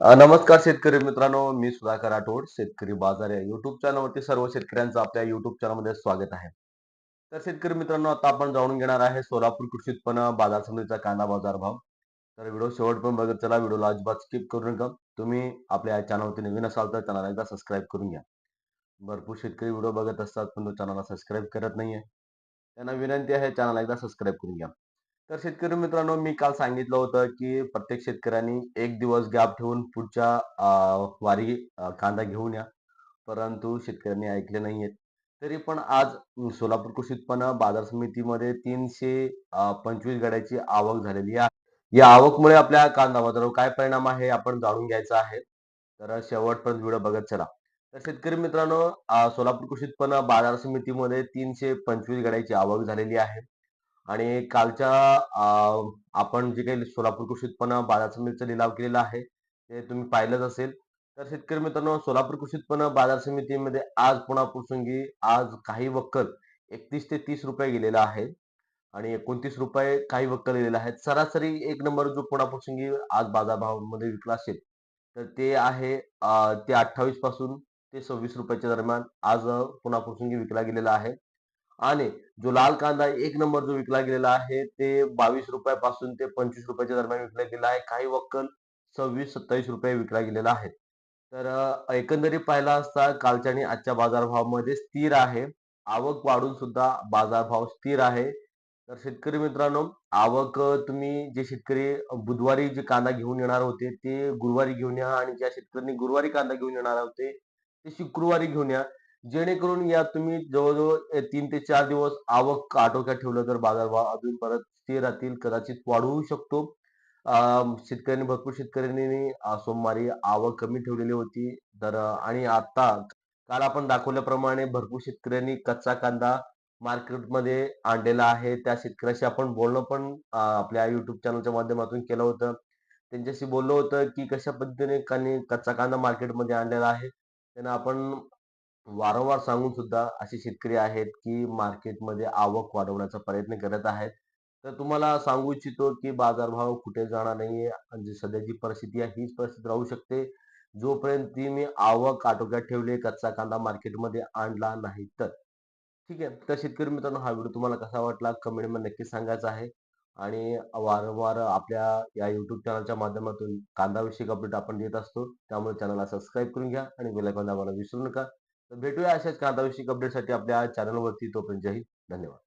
नमस्कार शेतकरी मित्रांनो मी सुधाकर राठोड शेतकरी बाजार या युट्यूब चॅनलवरती सर्व शेतकऱ्यांचं आपल्या युट्यूब चॅनलमध्ये स्वागत आहे. तर शेतकरी मित्रांनो आता आपण जाणून घेणार आहे सोलापूर कृषी उत्पन्न बाजार समितीचा कांदा बाजार भाव. तर व्हिडिओ शेवट पण बघत चला व्हिडिओला अजिबात स्किप करू नका. तुम्ही आपल्या या चॅनलवरती नवीन असाल तर चॅनलला एकदा सबस्क्राईब करून घ्या. भरपूर शेतकरी व्हिडिओ बघत असतात पण तो चॅनलला सबस्क्राईब करत नाहीये. त्यांना विनंती आहे चॅनलला एकदा सबस्क्राईब करून घ्या. तर शेतकरी मित्रांनो मी काल सांगितलं होतं की प्रत्येक शेतकऱ्यांनी एक दिवस गॅप ठेवून पुढच्या वारी कांदा घेऊन या. परंतु शेतकऱ्यांनी ऐकले नाहीयेत तरी पण आज सोलापूर कृषी उत्पन्न बाजार समितीमध्ये तीनशे पंचवीस गाड्याची आवक झालेली आहे. या आवकमुळे आपल्या कांदा बाजारावर काय परिणाम आहे आपण जाणून घ्यायचा आहे. तर शेवटपर्यंत व्हिडिओ बघत चला. तर शेतकरी मित्रांनो सोलापूर कृषी उत्पन्न बाजार समितीमध्ये तीनशे पंचवीस गाड्याची आवक झालेली आहे. आणि कालच्या आपण जे काही सोलापूर कृषी उत्पन्न बाजार समितीचा लिलाव केलेला आहे ते तुम्ही पाहिलंच असेल. तर शेतकरी मित्रांनो सोलापूर कृषी उत्पन्न बाजार समितीमध्ये आज पुन्हा प्रसंगी आज काही वक्कल एकतीस ते तीस रुपये गेलेला आहे. आणि एकोणतीस रुपये काही वक्कल गेलेले आहेत सरासरी एक नंबर जो पुन्हा प्रसंगी आज बाजारभावामध्ये विकला असेल तर ते आहे ते अठ्ठावीसपासून ते सव्वीस रुपयाच्या दरम्यान आज पुन्हा प्रसंगी विकला गेलेला आहे. आणि जो लाल कांदा एक नंबर जो विकला गेलेला आहे ते बावीस रुपयापासून ते पंचवीस रुपयाच्या दरम्यान विकला गेला आहे. काही वक्कल सव्वीस सत्तावीस रुपये विकला गेलेला आहे. तर एकंदरीत पाहिला असता कालच्या आणि आजच्या बाजारभावामध्ये स्थिर आहे. आवक वाढून सुद्धा बाजारभाव स्थिर आहे. तर शेतकरी मित्रांनो आवक तुम्ही जे शेतकरी बुधवारी जे कांदा घेऊन येणार होते ते गुरुवारी घेऊन या आणि ज्या शेतकऱ्यांनी गुरुवारी कांदा घेऊन येणार होते ते शुक्रवारी घेऊन या. जेणेकरून या तुम्ही जवळजवळ तीन ते चार दिवस आवक आटोक्यात ठेवलं तर बाजारभाव अजून परत स्थिर राहतील कदाचित वाढवू शकतो. शेतकऱ्यांनी भरपूर शेतकऱ्यांनी सोमवारी आवक कमी ठेवलेली होती. तर आणि आता काल आपण दाखवल्याप्रमाणे भरपूर शेतकऱ्यांनी कच्चा कांदा मार्केटमध्ये आणलेला आहे. त्या शेतकऱ्याशी आपण बोलणं पण आपल्या युट्यूब चॅनलच्या माध्यमातून केलं होतं. त्यांच्याशी बोललो होतं की कशा पद्धतीने कच्चा कांदा मार्केटमध्ये आणलेला आहे. त्यांना आपण वारंवार सांगून सुद्धा असे शेतकरी आहेत की मार्केटमध्ये आवक वाढवण्याचा प्रयत्न करत आहेत. तर तुम्हाला सांगू इच्छितो की बाजारभाव कुठे जाणार नाहीये आणि जी सध्याची परिस्थिती आहे हीच परिस्थिती राहू शकते. जोपर्यंत मी आवक आटोक्यात ठेवली कच्चा कांदा मार्केटमध्ये आणला नाही तर. ठीक आहे. तर शेतकरी मित्रांनो हा व्हिडिओ तुम्हाला कसा वाटला कमेंटमध्ये नक्की सांगायचा आहे. आणि वारंवार आपल्या या युट्यूब चॅनलच्या माध्यमातून कांदाविषयक अपडेट आपण देत असतो. त्यामुळे चॅनलला सबस्क्राईब करून घ्या आणि बेलायकॉन दाबायला विसरू नका. भेटूया अशाच कांदाविषयक अपडेटसाठी आपल्या चॅनलवरती तोपर्यंत जय धन्यवाद.